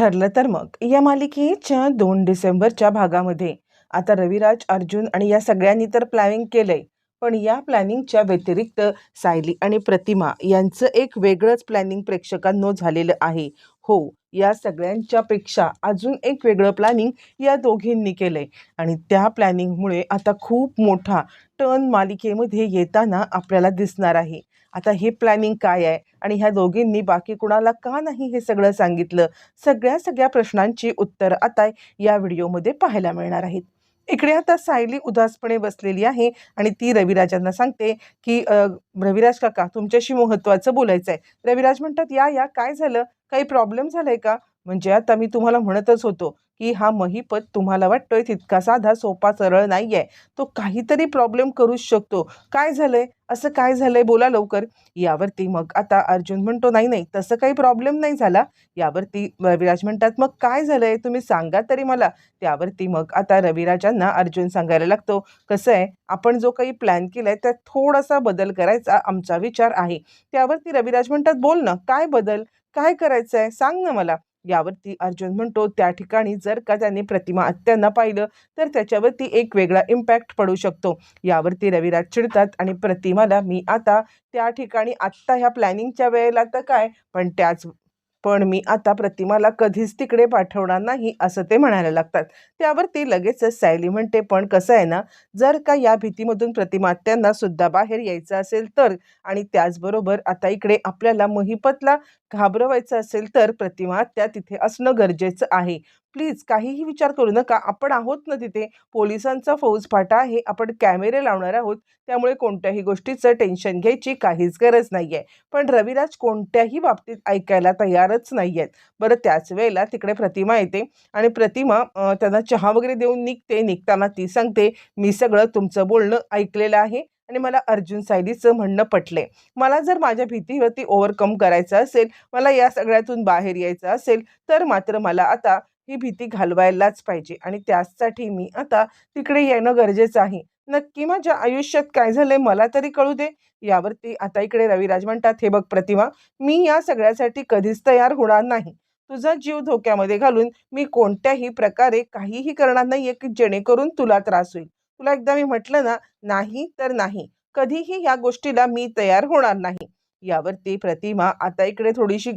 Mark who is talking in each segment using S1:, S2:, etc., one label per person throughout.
S1: ठरलं तर मग. या मालिकेच्या दोन डिसेंबरच्या भागामध्ये आता रविराज अर्जुन आणि या सगळ्यांनी तर प्लॅनिंग केलंय. पण या प्लॅनिंगच्या व्यतिरिक्त सायली आणि प्रतिमा यांचं एक वेगळंच प्लॅनिंग प्रेक्षकांनो झालेलं आहे. हो या सगळ्यांच्या पेक्षा अजून एक वेगळं प्लॅनिंग या दोघींनी केलंय. आणि त्या प्लॅनिंगमुळे आता खूप मोठा टर्न मालिकेमध्ये येताना आपल्याला दिसणार आहे. आता हे प्लॅनिंग काय आहे? आणि ह्या दोघींनी बाकी कुणाला का नाही हे सगळं सांगितलं? सगळ्या सगळ्या प्रश्नांची उत्तर आता या व्हिडिओमध्ये पाहायला मिळणार आहेत. इकडे आता सायली उदासपणे बसलेली आहे आणि ती रविराजांना सांगते की रविराज काका तुमच्याशी महत्त्वाचं बोलायचं आहे रविराज म्हणतात या या काय झालं? काही प्रॉब्लेम झालाय का? म्हणजे आता मी तुम्हाला म्हणतच होतो की हा महीपत तुम्हाला वाटतोय तितका साधा सोपा सरळ नाही आहे तो काहीतरी प्रॉब्लेम करूच शकतो. काय झालंय? असं काय झालंय? बोला लवकर. यावरती मग आता अर्जुन म्हणतो नाही नाही तसं काही प्रॉब्लेम नाही झाला. यावरती रविराज म्हणतात मग काय झालंय? तुम्ही सांगा तरी मला. त्यावरती मग आता रविराजांना अर्जुन सांगायला लागतो कसं आहे? आपण जो काही प्लॅन केलाय त्यात थोडासा बदल करायचा आमचा विचार आहे. त्यावरती रविराज म्हणतात बोल ना काय बदल? काय करायचं आहे सांग ना मला. यावरती अर्जुन म्हणतो त्या ठिकाणी जर का त्यांनी प्रतिमा आत्यांना पाहिलं तर त्याच्यावरती एक वेगळा इम्पॅक्ट पडू शकतो. यावरती रविराज चिडतात आणि प्रतिमाला मी आता त्या ठिकाणी आत्ता ह्या प्लॅनिंगच्या वेळेला तर काय पण त्याच पण मी आता प्रतिमाला कधीच तिकडे पाठवणार नाही असं ते म्हणायला लागतात. त्यावरती लगेचच सायली म्हणते पण कसं आहे ना जर का या भीतीमधून प्रतिमात्यांना सुद्धा बाहेर यायचं असेल तर आणि त्याचबरोबर आता इकडे आपल्याला महिपतला घाबरवायचं असेल तर प्रतिमा त्या तिथे असणं गरजेचं आहे. प्लीज काहीही विचार करू नका. आपण आहोत ना तिथे. पोलिसांचा फौजफाटा आहे. आपण कॅमेरे लावणार आहोत. त्यामुळे कोणत्याही गोष्टीचं टेन्शन घ्यायची काहीच गरज नाही आहे पण रविराज कोणत्याही बाबतीत ऐकायला तयारच नाही आहेत बरं त्याच वेळेला तिकडे प्रतिमा येते आणि प्रतिमा त्यांना चहा वगैरे देऊन निघते. निघताना ती सांगते मी सगळं तुमचं बोलणं ऐकलेलं आहे. आणि मला अर्जुन सायलीचं म्हणणं पटले मला जर माझ्या भीतीवरती ओव्हरकम करायचं असेल मला या सगळ्यातून बाहेर यायचं असेल तर मात्र मला आता ही भीती घालवायलाच पाहिजे आणि त्यासाठी मी आता तिकडे येणं गरजेचं आहे. नक्की माझ्या आयुष्यात काय झालंय मला तरी कळू दे. यावरती आता इकडे रविराज म्हणतात हे बघ प्रतिमा मी या सगळ्यासाठी कधीच तयार होणार नाही. तुझा जीव धोक्यामध्ये घालून मी कोणत्याही प्रकारे काहीही करणार नाहीये की जेणेकरून तुला त्रास होईल. तुला एकदा मी म्हटलं ना नाही तर नाही. कधीही या गोष्टीला मी तयार होणार नाही. यावरती प्रतिमा आता इकडे थोडीशी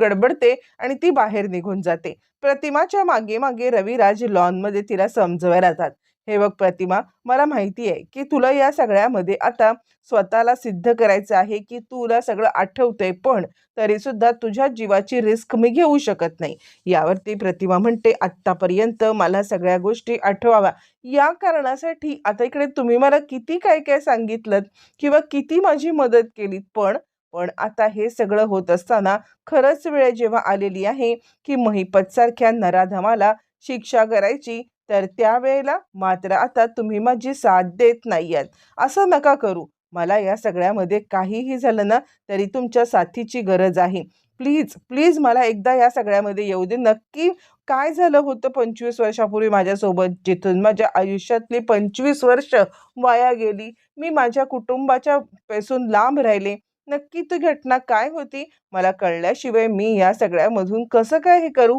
S1: गडबडते आणि ती बाहेर निघून जाते. प्रतिमाच्या मागे मागे रविराज लॉनमध्ये तिला समजवायला जातात. हे बघ प्रतिमा मला माहिती आहे की तुला या सगळ्यामध्ये आता स्वतःला सिद्ध करायचं आहे की तुला सगळं आठवतंय पण तरी सुद्धा तुझ्या जीवाची रिस्क मी घेऊ शकत नाही. यावरती प्रतिमा म्हणते आत्तापर्यंत मला सगळ्या गोष्टी आठवाव्या. या कारणासाठी आता इकडे तुम्ही मला किती काय काय सांगितलं किंवा किती माझी मदत केलीत पण पण आता हे सगळं होत असताना खरंच वेळ जेव्हा आलेली आहे की महिपतसारख्या नराधमाला शिक्षा करायची तर त्यावेळेला मात्र आता तुम्ही माझी साथ देत नाही आहात असं नका करू. मला या सगळ्यामध्ये काहीही झालं ना तरी तुमच्या साथीची गरज आहे. प्लीज प्लीज मला एकदा या सगळ्यामध्ये येऊ दे. नक्की काय झालं होतं पंचवीस वर्षापूर्वी माझ्यासोबत जिथून माझ्या आयुष्यातली पंचवीस वर्ष वाया गेली? मी माझ्या कुटुंबाच्या पासून लांब राहिले. नक्की ती घटना काय होती? मला कळल्याशिवाय मी या सगळ्यामधून कसं काय हे करू?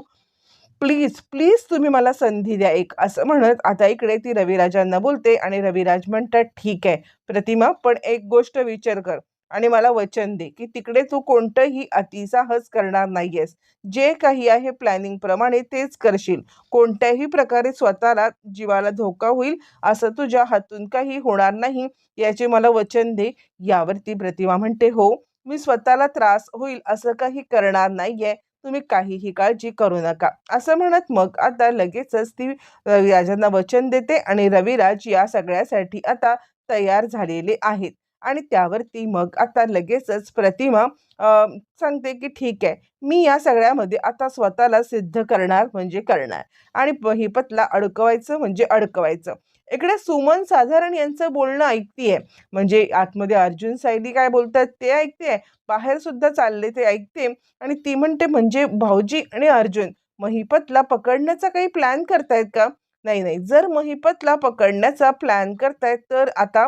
S1: प्लीज प्लीज तुम्ही मला संधी द्या एक. असं म्हणत आता इकडे ती रविराजांना बोलते आणि रविराज म्हणतात ठीक आहे प्रतिमा पण एक गोष्ट विचार कर आणि मला वचन दे की तिकडे तू कोणतंही अतिसाहस करणार नाहीयेस. जे काही आहे प्लॅनिंग प्रमाणे तेच करशील. कोणत्याही प्रकारे स्वतःला जीवाला धोका होईल असं तुझ्या हातून काही होणार नाही याचे मला वचन दे. यावरती प्रतिमा म्हणते हो मी स्वतःला त्रास होईल असं काही करणार नाहीये. तुम्ही काहीही काळजी करू नका. असं म्हणत मग आता लगेचच ती रविराजांना वचन देते आणि रविराज या सगळ्यासाठी आता तयार झालेले आहेत. आणि त्यावरती मग आता लगेचच प्रतिमा सांगते की ठीक आहे मी या सगळ्यामध्ये आता स्वतःला सिद्ध करणार म्हणजे करणार. आणि हिपतला अडकवायचं म्हणजे अडकवायचं. इकडे सुमन साधारण यांचं बोलणं ऐकतीये. म्हणजे आतमध्ये अर्जुन सायली काय बोलतात ते ऐकते बाहेर सुद्धा चालले ते ऐकते आणि ती म्हणते म्हणजे भाऊजी आणि अर्जुन महिपतला पकडण्याचा काही प्लॅन करतायत का? नाही नाही. जर महिपतला पकडण्याचा प्लॅन करतायत तर आता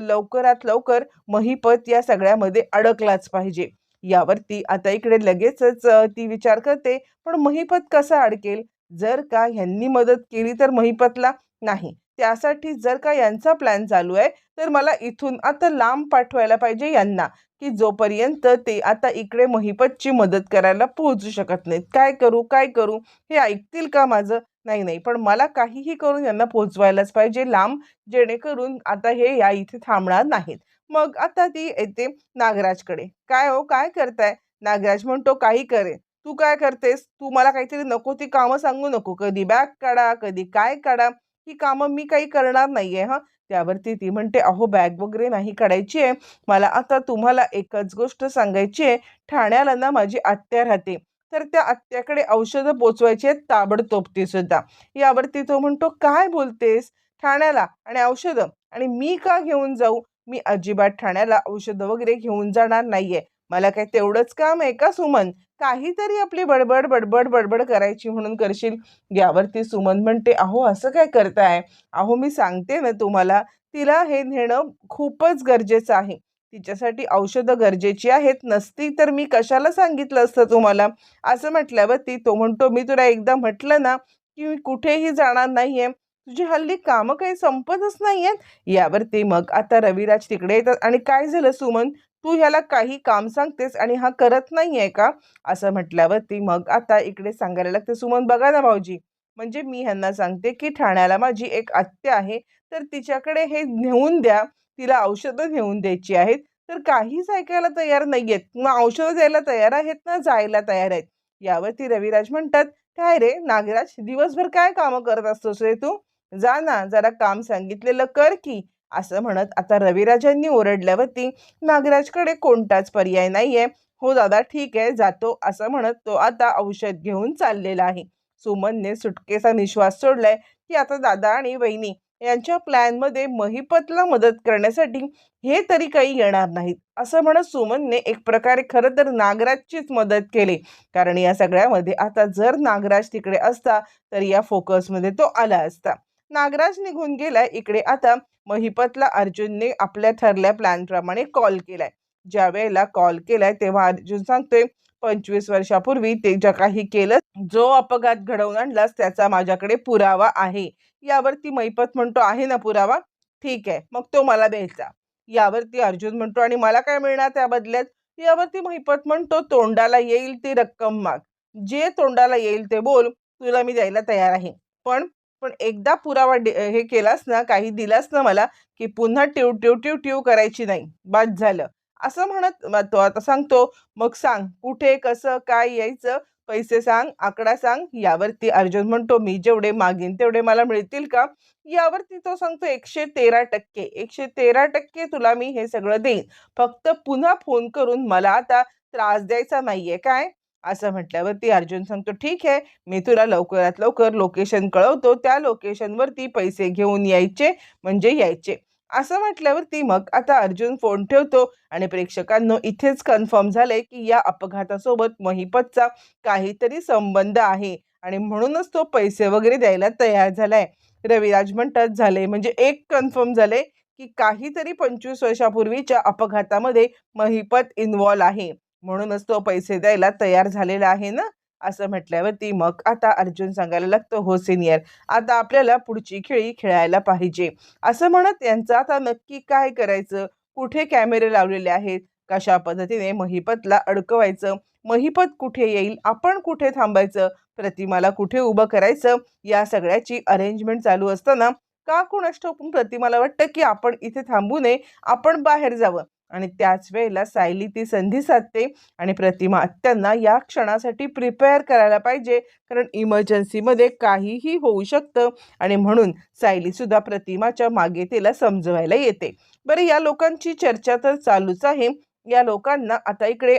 S1: लवकरात लवकर महिपत या सगळ्यामध्ये अडकलाच पाहिजे. यावरती आता इकडे लगेचच ती विचार करते पण महिपत कसा अडकेल? जर का ह्यांनी मदत केली तर महिपतला नाही. त्यासाठी जर का यांचा प्लॅन चालू आहे तर मला इथून आता लांब पाठवायला पाहिजे यांना की जोपर्यंत ते आता इकडे महिपतची मदत करायला पोहोचू शकत नाहीत. काय करू काय करू हे ऐकतील का माझं? नाही नाही. पण मला काहीही करून यांना पोहोचवायलाच पाहिजे लांब जेणेकरून आता हे या इथे थांबणार नाहीत. मग आता ती येते नागराजकडे. काय हो? काय करताय? नागराज म्हणतो काही करे. तू काय करतेस? तू मला काहीतरी नको ती कामं सांगू नको. कधी बॅग काढा कधी काय काढा. ही कामं मी काही करणार नाही आहे हां. त्यावरती ती म्हणते अहो बॅग वगैरे नाही काढायची आहे. मला आता तुम्हाला एकच गोष्ट सांगायची आहे. ठाण्याला ना माझी आत्या राहते. तर त्या आत्याकडे औषधं पोचवायची आहेत ताबडतोब ती सुद्धा यावरती तो म्हणतो काय बोलतेस? ठाण्याला आणि औषधं. आणि मी का घेऊन जाऊ? मी अजिबात ठाण्याला औषधं वगैरे घेऊन जाणार नाहीये. मला काय तेवढंच काम आहे का सुमन? काहीतरी आपली बडबड बडबड बडबड करायची म्हणून करशील. यावरती सुमन म्हणते अहो असं काय करताय? अहो मी सांगते ना तुम्हाला तिला हे नेणं खूपच गरजेचं आहे. तिच्यासाठी औषधं गरजेची आहेत. नसती तर मी कशाला सांगितलं असतं तुम्हाला? असं म्हटल्यावर ती तो म्हणतो मी तुला एकदा म्हटलं ना की मी कुठेही जाणार नाही आहे तुझी हल्ली कामं काही संपतच नाही आहेत यावरती मग आता रविराज तिकडे येतात. आणि काय झालं सुमन? तू ह्याला काही काम सांगतेस आणि हा करत नाही आहे का? असं म्हटल्यावरती मग आता इकडे सांगायला लागते सुमन बघा ना भाऊजी म्हणजे मी ह्यांना सांगते की ठाण्याला माझी एक आत्या आहे तर तिच्याकडे हे नेऊन द्या तिला औषधं नेऊन द्यायची आहेत तर काहीच ऐकायला तयार नाही आहेत मग औषधं द्यायला तयार आहेत ना जायला तयार आहेत. यावरती रविराज म्हणतात काय रे नागराज दिवसभर काय कामं करत असतोस रे तू? जा ना जरा काम सांगितलेलं कर की असं म्हणत आता रविराजांनी ओरडल्यावरती नागराजकडे कोणताच पर्याय नाहीये. हो दादा ठीक आहे जातो. असं म्हणत तो आता औषध घेऊन चाललेला आहे. सुमनने सुटकेचा निश्वास सोडलाय की आता दादा आणि वहिनी यांच्या प्लॅनमध्ये महिपतला मदत करण्यासाठी हे तरी काही येणार नाहीत. असं म्हणत सुमनने एक प्रकारे खरं तर नागराजचीच मदत केली. कारण या सगळ्यामध्ये आता जर नागराज तिकडे असता तर या फोकसमध्ये तो आला असता. नागराज निघून गेलाय. इकडे आता महिपतला अर्जुनने आपल्या ठरल्या प्लॅनप्रमाणे कॉल केलाय. ज्या वेळेला कॉल केलाय तेव्हा अर्जुन सांगतोय पंचवीस वर्षापूर्वी ते ज्या काही केलं जो अपघात घडवून आणलास त्याचा माझ्याकडे पुरावा आहे. यावरती महिपत म्हणतो आहे ना पुरावा? ठीक आहे मग तो मला द्यायचा. यावरती अर्जुन म्हणतो आणि मला काय मिळणार त्या बदल्यात? यावरती महिपत म्हणतो तोंडाला येईल ती रक्कम माग. जे तोंडाला येईल ते बोल तुला मी द्यायला तयार आहे. पण पण एकदा पुरावा डे- हे केलास ना काही दिलास ना मला की पुन्हा ट्यू ट्यू ट्यू ट्यू करायची नाही. बाद झालं. असं म्हणत तो आता सांगतो मग सांग कुठे कसं काय यायचं? पैसे सांग आकडा सांग यावरती अर्जुन म्हणतो मी जेवढे मागीन तेवढे मला मिळतील का? यावरती तो सांगतो एकशे तेरा टक्के एकशे तेरा टक्के तुला मी हे सगळं देईन. फक्त पुन्हा फोन करून मला आता त्रास द्यायचा नाहीये काय? असं म्हटल्यावरती अर्जुन सांगतो ठीक आहे मी तुला लवकरात लवकर लोकेशन कळवतो. त्या लोकेशनवरती पैसे घेऊन यायचे म्हणजे यायचे. असं म्हटल्यावरती मग आता अर्जुन फोन ठेवतो आणि प्रेक्षकांनो इथेच कन्फर्म झालंय की या अपघातासोबत महिपतचा काहीतरी संबंध आहे आणि म्हणूनच तो पैसे वगैरे द्यायला तयार झालाय. रविराज म्हणतात झाले म्हणजे एक कन्फर्म झाले की काहीतरी पंचवीस वर्षापूर्वीच्या अपघातामध्ये महिपत इन्वॉल्व आहे. म्हणूनच तो पैसे द्यायला तयार झालेला आहे ना? असं म्हटल्यावरती मग आता अर्जुन सांगायला लागतो हो सिनियर आता आपल्याला पुढची खेळी खेळायला पाहिजे. असं म्हणत यांचं आता नक्की काय करायचं? कुठे कॅमेरे लावलेले आहेत? कशा पद्धतीने महिपतला अडकवायचं? महिपत कुठे येईल? आपण कुठे थांबायचं? प्रतिमाला कुठे उभं करायचं? या सगळ्याची अरेंजमेंट चालू असताना का कोणास पण प्रतिमाला वाटतं की आपण इथे थांबू नये आपण बाहेर जावं. आणि त्याच वेळेला सायली ती संधी साधते आणि प्रतिमा त्यांना या क्षणासाठी प्रिपेअर करायला पाहिजे. कारण इमर्जन्सीमध्ये काहीही होऊ शकतं आणि म्हणून सायलीसुद्धा प्रतिमाच्या मागे तिला समजवायला येते. बरं या लोकांची चर्चा तर चालूच आहे. या लोकांना आता इकडे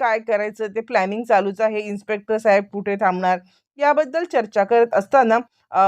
S1: काय करायचं? ते प्लॅनिंग चालूच आहे. इन्स्पेक्टर साहेब कुठे थांबणार? याबद्दल चर्चा करत असताना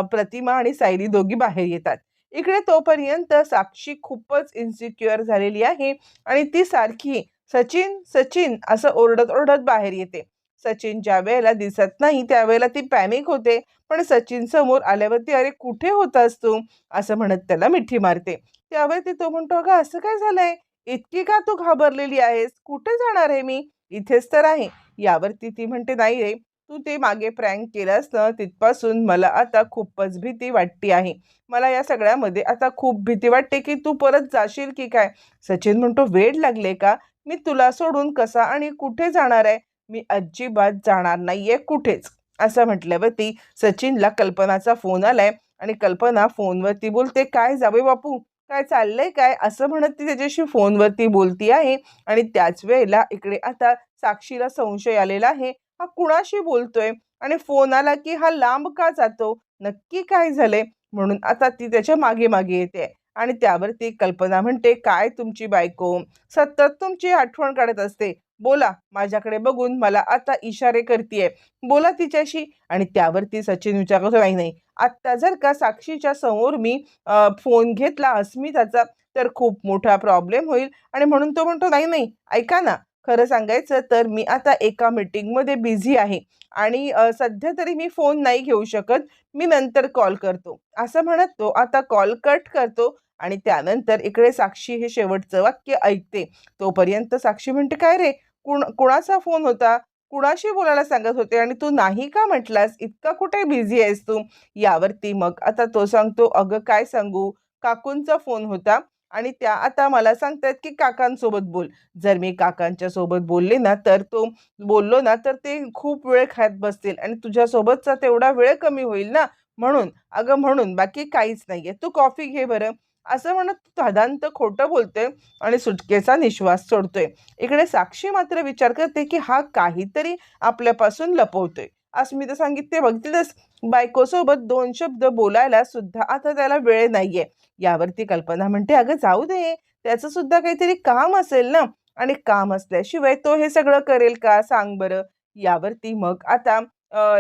S1: प्रतिमा आणि सायली दोघी बाहेर येतात. इकडे तोपर्यंत साक्षी खूपच इन्सिक्युअर झालेली आहे आणि ती सारखी सचिन सचिन असं ओरडत ओरडत बाहेर येते. सचिन ज्या वेळेला दिसत नाही त्यावेळेला ती पॅनिक होते. पण सचिन समोर आल्यावरती अरे कुठे होतास तू? असं म्हणत त्याला मिठी मारते. त्यावरती तो म्हणतो अगं असं काय झालंय? इतकी का तू घाबरलेली आहेस? कुठे जाणार आहे मी? इथेच तर आहे. यावरती ती म्हणते नाही रे तू ते मागे प्रँक केलंस ना तिथपासून मला आता खूपच भीती वाटते आहे. मला या सगळ्यामध्ये आता खूप भीती वाटते की तू परत जाशील की काय? सचिन म्हणतो वेळ लागले का? मी तुला सोडून कसा आणि कुठे जाणार आहे? मी अजिबात जाणार नाहीये कुठेच. असं म्हटल्यावरती सचिनला कल्पनाचा फोन आलाय आणि कल्पना फोनवरती बोलते काय जावे बापू? काय चाललंय काय? असं म्हणत ती त्याच्याशी फोनवरती बोलती आहे आणि त्याच वेळेला इकडे आता साक्षीला संशय आलेला आहे. हा कुणाशी बोलतोय आणि फोन आला की हा लांब का जातो? नक्की काय झालंय? म्हणून आता ती त्याच्यामागे मागे येते. आणि त्यावरती कल्पना म्हणते काय तुमची बायको? सतत तुमची आठवण काढत असते. बोला माझ्याकडे बघून मला आता इशारे करतीये. बोला तिच्याशी. आणि त्यावरती सचिन विचारत नाही नाही. आत्ता जर का साक्षीच्या समोर मी फोन घेतला अस्मिताचा तर खूप मोठा प्रॉब्लेम होईल. आणि म्हणून तो म्हणतो नाही नाही. ऐका ना. खरं सांगायचं तर मी आता एका मीटिंगमध्ये बिझी आहे आणि सध्या तरी मी फोन नाही घेऊ शकत. मी नंतर कॉल करतो. असं म्हणत तो आता कॉल कट करतो आणि त्यानंतर इकडे साक्षी हे शेवटचं वाक्य ऐकते. तोपर्यंत साक्षी म्हणते काय रे? कुण कुणाचा फोन होता? कुणाशी बोलायला सांगत होते आणि तू नाही का म्हटलास? इतका कुठे बिझी आहेस तू? यावरती मग आता तो सांगतो अगं काय सांगू? काकूंचा फोन होता. आणि त्या आता मला सांगतात की काकांसोबत बोल. जर मी काकांच्या सोबत बोलले ना तर तो बोललो ना तर ते खूप वेळ खात बसतील आणि तुझ्यासोबतचा तेवढा वेळ कमी होईल ना. म्हणून अगं म्हणून बाकी काहीच नाहीये. तू कॉफी घे बरं. असं म्हणत साधांत खोटं बोलतोय आणि सुटकेचा निश्वास सोडतोय. इकडे साक्षी मात्र विचार करते की हा काहीतरी आपल्यापासून लपवतोय. अस्मिता सांगितले बघतीलच बायकोसोबत दोन शब्द बोलायला सुद्धा आता त्याला वेळ नाहीये. यावरती कल्पना म्हणते अगं जाऊ दे. त्याचं सुद्धा काहीतरी काम असेल ना? आणि काम असल्याशिवाय तो हे सगळं करेल का? सांग बरं. यावरती मग आता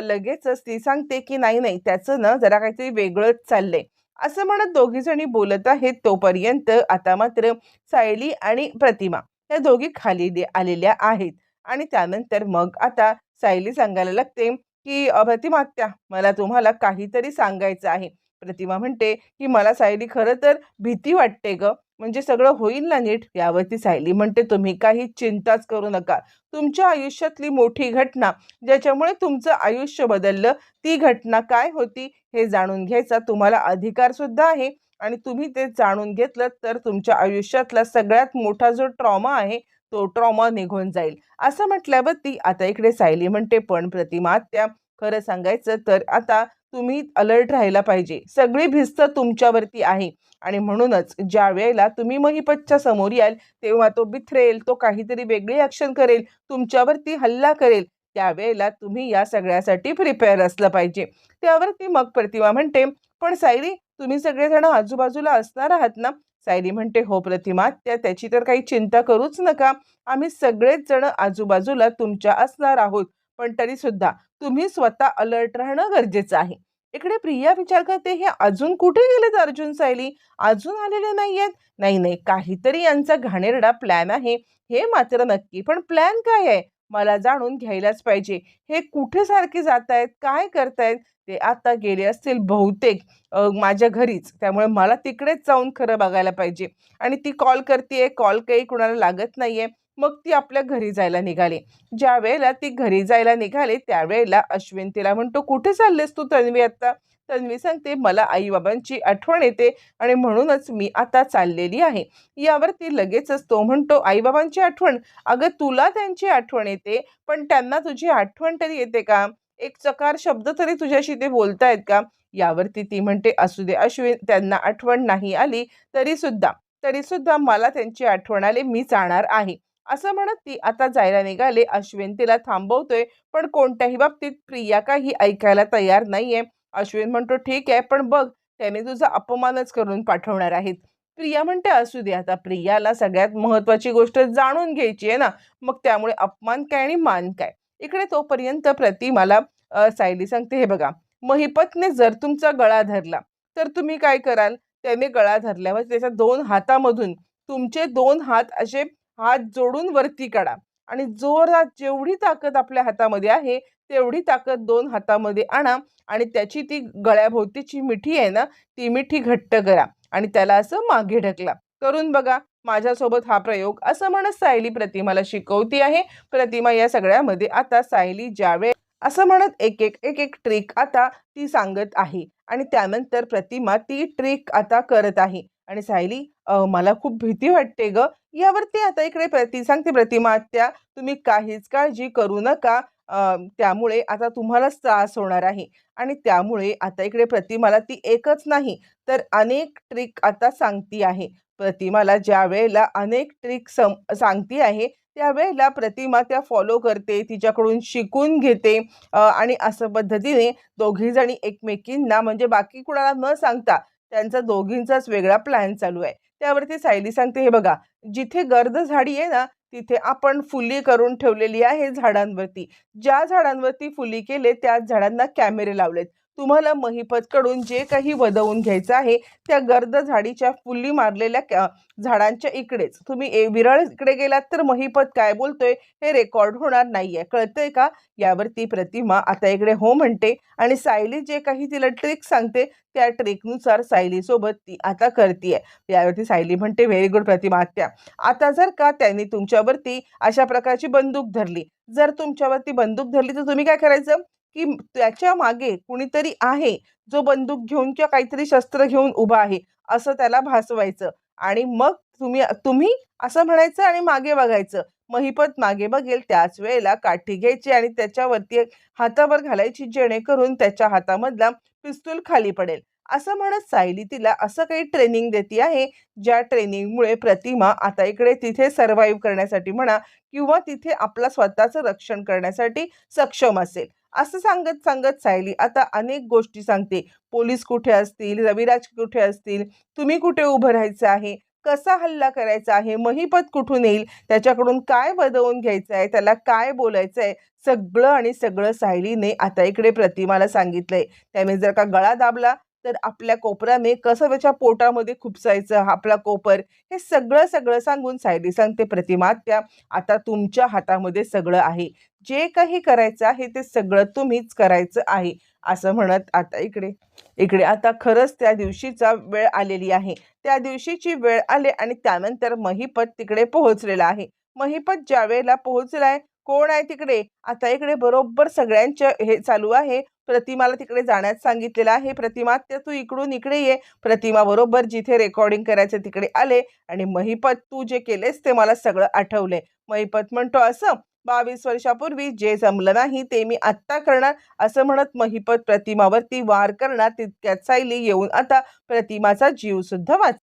S1: लगेचच ती सांगते की नाही नाही. त्याचं ना जरा काहीतरी वेगळंच चाललंय. असं म्हणत दोघी जणी बोलत आहेत तोपर्यंत आता मात्र सायली आणि प्रतिमा या दोघी खाली आलेल्या आहेत. आणि त्यानंतर मग आता सायली सांगायला लागते की प्रतिमात्या मला तुम्हाला काहीतरी सांगायचं आहे. प्रतिमा म्हणते की मला सायली खरं तर भीती वाटते ग म्हणजे सगळं होईल ना नीट? यावरती सायली म्हणते तुम्ही काही चिंताच करू नका. तुमच्या आयुष्यातली मोठी घटना ज्याच्यामुळे तुमचं आयुष्य बदललं ती घटना काय होती? हे जाणून घ्यायचा तुम्हाला अधिकार सुद्धा आहे. आणि तुम्ही ते जाणून घेतलं तर तुमच्या आयुष्यातला सगळ्यात मोठा जो ट्रॉमा आहे तो ट्रॉमा निघून जाईल. असं म्हटल्यावर ती आता इकडे सायली म्हणते पण प्रतिमा त्या खरं सांगायचं तर आता तुम्ही अलर्ट राहायला पाहिजे. सगळी भिस्त तुमच्यावरती आहे. आणि म्हणूनच ज्या वेळेला तुम्ही महिपतच्या समोर याल तेव्हा तो बिथरेल तो काहीतरी वेगळी ॲक्शन करेल तुमच्यावरती हल्ला करेल त्यावेळेला तुम्ही या सगळ्यासाठी प्रिपेअर असलं पाहिजे. त्यावरती मग प्रतिमा म्हणते पण सायरी तुम्ही सगळेजण आजूबाजूला असणार आहात ना? सायरी म्हणते हो प्रतिमा त्या त्याची तर काही चिंता करूच नका. आम्ही सगळेच जण आजूबाजूला तुमच्या असणार आहोत. पण तरी सुद्धा तुम्ही स्वतः अलर्ट राहणं गरजेचं आहे. इकडे प्रिया विचार करते हे अजून कुठे गेलेत अर्जुन सायली? अजून आलेले नाही आहेत नाही नाही काहीतरी यांचा घाणेरडा प्लॅन आहे. हे मात्र नक्की पण प्लॅन काय आहे? मला जाणून घ्यायलाच पाहिजे. हे कुठे सारखे जात आहेत? काय करतायत ते आता गेले असतील बहुतेक माझ्या घरीच. त्यामुळे मला तिकडेच जाऊन खरं बघायला पाहिजे. आणि ती कॉल करते कॉल काही कुणाला लागत नाहीये. मग ती आपल्या घरी जायला निघाली. ज्या वेळेला ती घरी जायला निघाली त्यावेळेला अश्विन तिला म्हणतो कुठे चाललेस तू तन्वी तर मी सांगते मला आईबाबांची आठवण येते आणि म्हणूनच मी आता चाललेली आहे. यावर ती लगेचच तो म्हणतो आईबाबांची आठवण? अगं तुला त्यांची आठवण येते पण त्यांना तुझी आठवण तरी येते का? एक चकार शब्द तरी तुझ्याशी ते बोलतायत का? यावरती ती म्हणते असू दे अश्विन त्यांना आठवण नाही आली तरी सुद्धा तरी सुद्धा मला त्यांची आठवण आली मी जाणार आहे. असं म्हणत ती आता जायला निघाले. अश्विन तिला थांबवतोय पण कोणत्याही बाबतीत प्रिया काही ऐकायला तयार नाहीये. अश्विन म्हणतो ठीक आहे पण बघ त्याने तुझा अपमानच करून पाठवणार आहेत. प्रिया म्हणते असू दे आता प्रियाला सगळ्यात महत्वाची गोष्ट जाणून घ्यायची आहे ना मग त्यामुळे अपमान काय आणि मान काय? इकडे तोपर्यंत प्रतिमाला सायली सांगते हे बघा महिपतने जर तुमचा गळा धरला तर तुम्ही काय कराल? त्याने गळा धरल्यावर त्याच्या दोन हातामधून तुमचे दोन हात असे हात जोडून वरती काढा आणि जोरात जेवढी ताकद आपल्या हातामध्ये आहे तेवढी ताकद दोन हातामध्ये आणा आणि त्याची ती गळ्याभोवतीची मिठी आहे ना ती मिठी घट्ट करा आणि त्याला असं मागे ढकला. करून बघा माझ्यासोबत हा प्रयोग असं म्हणत सायली प्रतिमाला शिकवती आहे. प्रतिमा या सगळ्यामध्ये आता सायली ज्यावेळे असं म्हणत एक एक एक एक ट्रिक आता ती सांगत आहे आणि त्यानंतर प्रतिमा ती ट्रिक आता करत आहे. आणि सायली मला खूप भीती वाटते ग. यावरती आता इकडे प्रति सांगते प्रतिमा आत्या तुम्ही काहीच काळजी करू नका. त्यामुळे आता तुम्हालाच त्रास होणार आहे. आणि त्यामुळे आता इकडे प्रतिमाला ती एकच नाही तर अनेक ट्रिक आता सांगती आहे. प्रतिमाला ज्या वेळेला अनेक ट्रिक सम सांगती आहे त्यावेळेला प्रतिमा त्या फॉलो करते तिच्याकडून शिकून घेते आणि असं पद्धतीने दोघीजणी एकमेकींना म्हणजे बाकी कुणाला न सांगता त्यांचा दोघींचाच वेगळा प्लॅन चालू आहे. त्यावरती सायली सांगते हे बघा जिथे गर्द झाडी आहे ना तिथे आपण फुली करून ठेवलेली आहे झाडांवरती. ज्या झाडांवरती फुली केले त्या झाडांना कॅमेरे लावलेत. तुम्हाला महिपतकडून जे काही वदवून घ्यायचं आहे त्या गर्द झाडीच्या फुल्ली मारलेल्या कॅ झाडांच्या इकडेच. तुम्ही ए विरळ इकडे गेलात तर महिपत काय बोलतोय हे रेकॉर्ड होणार नाहीये. कळतंय का? यावरती प्रतिमा आता इकडे हो म्हणते आणि सायली जे काही तिला ट्रिक सांगते त्या ट्रिकनुसार सायलीसोबत ती आता करते यावरती सायली म्हणते व्हेरी गुड प्रतिमा आत्या. आता जर का त्यांनी तुमच्यावरती अशा प्रकारची बंदूक धरली जर तुमच्यावरती बंदूक धरली तर तुम्ही काय करायचं? की त्याच्यामागे कुणीतरी आहे जो बंदूक घेऊन किंवा काहीतरी शस्त्र घेऊन उभा आहे असं त्याला भासवायचं. आणि मग तुम्ही तुम्ही असं म्हणायचं आणि मागे बघायचं. महिपत मागे बघेल त्याच वेळेला काठी घ्यायची आणि त्याच्यावरती हातावर घालायची जेणेकरून त्याच्या हातामधला पिस्तूल खाली पडेल. असं म्हणत सायली तिला असं काही ट्रेनिंग देते आहे ज्या ट्रेनिंगमुळे प्रतिमा आता इकडे तिथे सर्व्हाइव्ह करण्यासाठी म्हणा किंवा तिथे आपला स्वतःचं रक्षण करण्यासाठी सक्षम असेल. असं सांगत सांगत सायली आता अनेक गोष्टी सांगते. पोलीस कुठे असतील? रविराज कुठे असतील? तुम्ही कुठे उभं राहायचं आहे? कसा हल्ला करायचा आहे? महिपत कुठून येईल? त्याच्याकडून काय बदवून घ्यायचं आहे? त्याला काय बोलायचं आहे? सगळं आणि सगळं सायलीने आता इकडे प्रतिमाला सांगितलंय. त्याने जर का गळा दाबला तर आपल्या कोपराने कसं त्याच्या पोटामध्ये खुपसायचं आपला कोपर हे सगळं सगळं सांगून सायली सांगते प्रतिमा त्या आता तुमच्या हातामध्ये सगळं आहे. जे काही करायचं आहे ते सगळं तुम्हीच करायचं आहे असं म्हणत आता इकडे. इकडे आता खरंच त्या दिवशीचा वेळ आलेली आहे. त्या दिवशीची वेळ आले आणि त्यानंतर महिपत तिकडे पोहोचलेला आहे. महिपत ज्या वेळेला पोहोचलाय कोण आहे तिकडे? आता इकडे बरोबर सगळ्यांच्या हे चालू आहे. प्रतिमाला तिकडे जाण्यास सांगितलेलं आहे. प्रतिमा त्या तू इकडून इकडे ये. प्रतिमा बरोबर जिथे रेकॉर्डिंग करायचं तिकडे आले. आणि महिपत तू जे केलेस ते मला सगळं आठवलंय. महिपत म्हणतो असं? बावीस वर्षापूर्वी जे जमलं नाही ते मी आत्ता करणार. असं म्हणत महिपत प्रतिमावरती वार करणार. तितक्यात सायली येऊन आता प्रतिमाचा जीव सुद्धा वाच